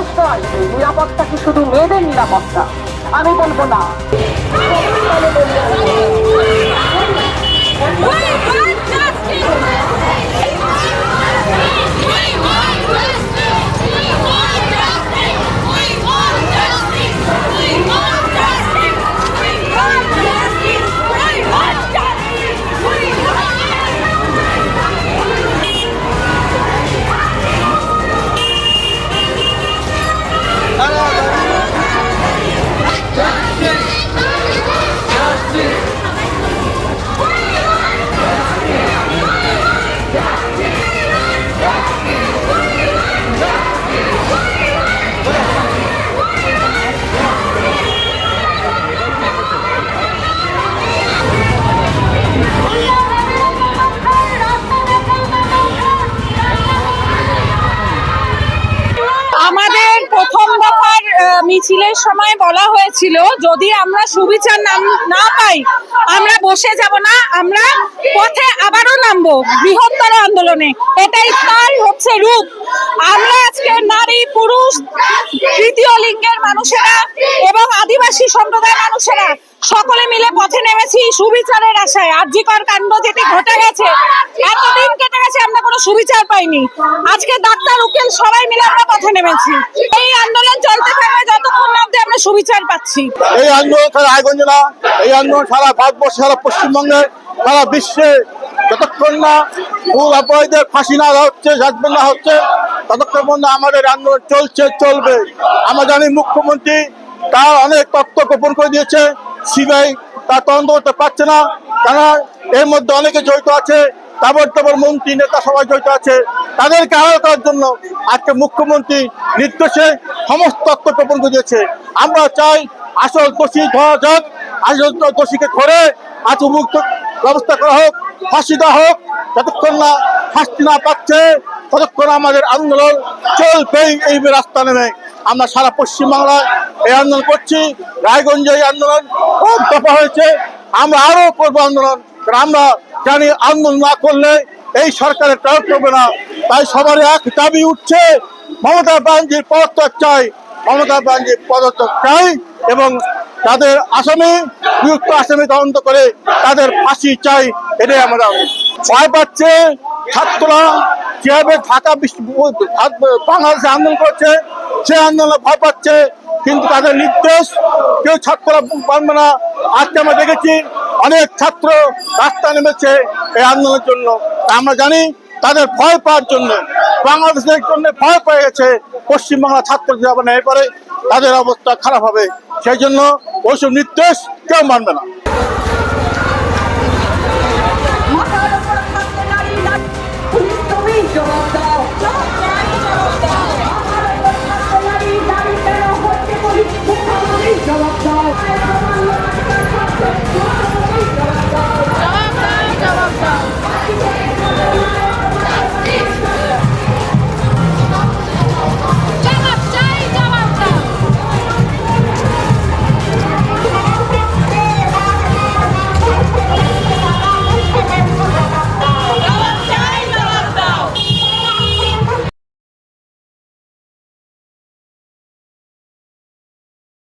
প্রশ্ন আসবে নিরাপত্তা কি শুধু মেয়েদের নিরাপত্তা? আমি বলব না। মিছিলের সময় বলা হয়েছিল, যদি আমরা সুবিচার নাম, না পাই, আমরা বসে যাব না, আমরা পথে আবারও নামবো বৃহত্তর আন্দোলনে। এটাই তার হচ্ছে রূপ। আমরা আজকে নারী, পুরুষ, তৃতীয় লিঙ্গের মানুষেরা এবং আদিবাসী সম্প্রদায়ের মানুষেরা সকলে মিলে পথে নেমেছি সুবিচারের আশায়। আর্যিকর কাণ্ড যেটি ঘটে গেছে, এতদিন কেটে গেছে আমরা কোনো সুবিচার পাইনি। আজকে ডাক্তার, উকিল, সবাই মিলে আমরা পথে নেমেছি। এই আন্দোলন চলতে থাকবে যতক্ষণ না আমরা সুবিচার পাচ্ছি। এই আন্দোলন সারা রায়গঞ্জ না, এই আন্দোলন সারা ভারতবর্ষ, সারা পশ্চিমবঙ্গে, সারা বিশ্বে যতক্ষণ না ভুল অপরাধীদের ফাঁসি না হচ্ছে শাস্তি না হচ্ছে, ততক্ষণ পর্যন্ত আমাদের আন্দোলন চলছে, চলবে। আমরা জানি মুখ্যমন্ত্রী তার অনেক তথ্য গোপন করে দিয়েছে। সিবিআই তার তদন্ত করতে পারছে না। কেন এর মধ্যে অনেকে জড়িত আছে তারপর তারপর মন্ত্রী, নেতা সবাই জড়িত আছে। তাদেরকে আড়াল করার জন্য আজকে মুখ্যমন্ত্রী নির্দেশে সমস্ত তথ্য করে দিয়েছে। আমরা চাই আসল দোষী ধরা যাক, আসল দোষীকে ধরে আজ উপযুক্ত ব্যবস্থা করা হোক, ফাঁসি দেওয়া হোক, যতক্ষণ না শাস্তি না পাচ্ছে, ততক্ষণ আমাদের আন্দোলন চলবেই এই রাস্তা নেমে। আমরা সারা পশ্চিমবাংলায় এই আন্দোলন করছি। রায়গঞ্জে এই আন্দোলন খুব দফা হয়েছে। আমরা আরও করব আন্দোলন আমরা জানি আন্দোলন না করলে এই সরকারের প্রয়োগ করবে না। তাই সবার এক দাবি উঠছে, মমতা ব্যানার্জির পদত্যাগ চাই। মমতা ব্যানার্জির পদত্যাগ চাই এবং তাদের আসামি বিযুক্ত আসামি তদন্ত করে তাদের ফাঁসি চাই, এটাই আমরা ভয় পাচ্ছে। ছাত্ররা যেভাবে ঢাকা বাংলাদেশে আন্দোলন করছে সে আন্দোলনে ভয় পাচ্ছে, কিন্তু তাদের নির্দেশ কেউ ছাত্ররা মানবে না। আজকে আমরা দেখেছি অনেক ছাত্র রাস্তা নেমেছে এই আন্দোলনের জন্য। আমরা জানি তাদের ভয় পাওয়ার জন্য। বাংলাদেশের জন্য ভয় পেয়ে গেছে পশ্চিমবাংলা ছাত্র যাবে না এরপরে তাদের অবস্থা খারাপ হবে। সেই জন্য ওইসব নির্দেশ কেউ মানবে না।